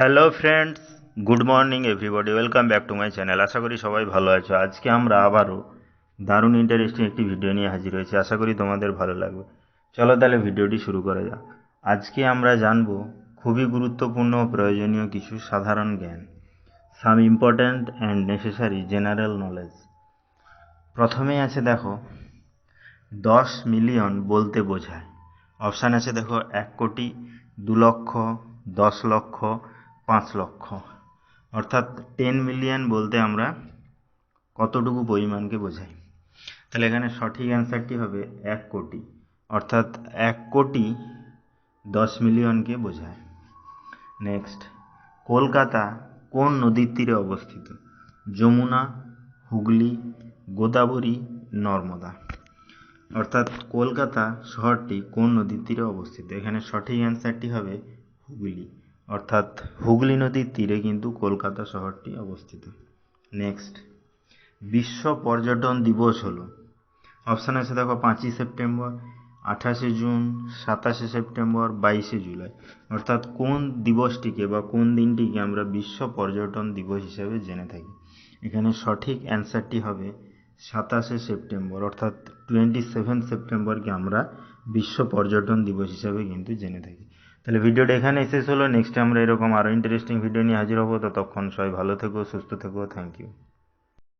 Hello friends good morning everybody welcome back to my channel আশা করি সবাই ভালো আছো। আজকে আমরা আবারও দারুণ ইন্টারেস্টিং একটি ভিডিও নিয়ে হাজির হয়েছি। আশা করি তোমাদের ভালো লাগবে। চলো তাহলে ভিডিওটি শুরু করা যাক। আজকে আমরা জানব খুবই গুরুত্বপূর্ণ প্রয়োজনীয় কিছু সাধারণ জ্ঞান some important and necessary general knowledge প্রথমে আছে দেখো, দশ মিলিয়ন বলতে বোঝায়। অপশান আছে দেখো, এক কোটি, দু লক্ষ, দশ লক্ষ পাঁচ লক্ষ। অর্থাৎ টেন মিলিয়ন বলতে আমরা কতটুকু পরিমাণকে বোঝাই। তাহলে এখানে সঠিক অ্যান্সারটি হবে এক কোটি। অর্থাৎ এক কোটি দশ মিলিয়নকে বোঝায়। নেক্সট কলকাতা কোন নদীর তীরে অবস্থিত? যমুনা, হুগলি, গোদাবরী, নর্মদা। অর্থাৎ কলকাতা শহরটি কোন নদীর তীরে অবস্থিত? এখানে সঠিক অ্যান্সারটি হবে হুগলি। অর্থাৎ হুগলি নদীর তীরে কিন্তু কলকাতা শহরটি অবস্থিত। নেক্সট বিশ্ব পর্যটন দিবস হলো। অপশান আছে দেখো পাঁচই সেপ্টেম্বর, আঠাশে জুন, সাতাশে সেপ্টেম্বর, বাইশে জুলাই। অর্থাৎ কোন দিবসটিকে বা কোন দিনটিকে আমরা বিশ্ব পর্যটন দিবস হিসেবে জেনে থাকি? এখানে সঠিক অ্যান্সারটি হবে সাতাশে সেপ্টেম্বর, অর্থাৎ টোয়েন্টি সেভেন সেপ্টেম্বরকে আমরা বিশ্ব পর্যটন দিবস হিসাবে কিন্তু জেনে থাকি। তাহলে ভিডিওটা এখানে শেষ হলো। নেক্সট আমরা এরকম আরও ইন্টারেস্টিং ভিডিও নিয়ে হাজির হব। ততক্ষণ সবাই ভালো থেকো, সুস্থ থেকো। Thank you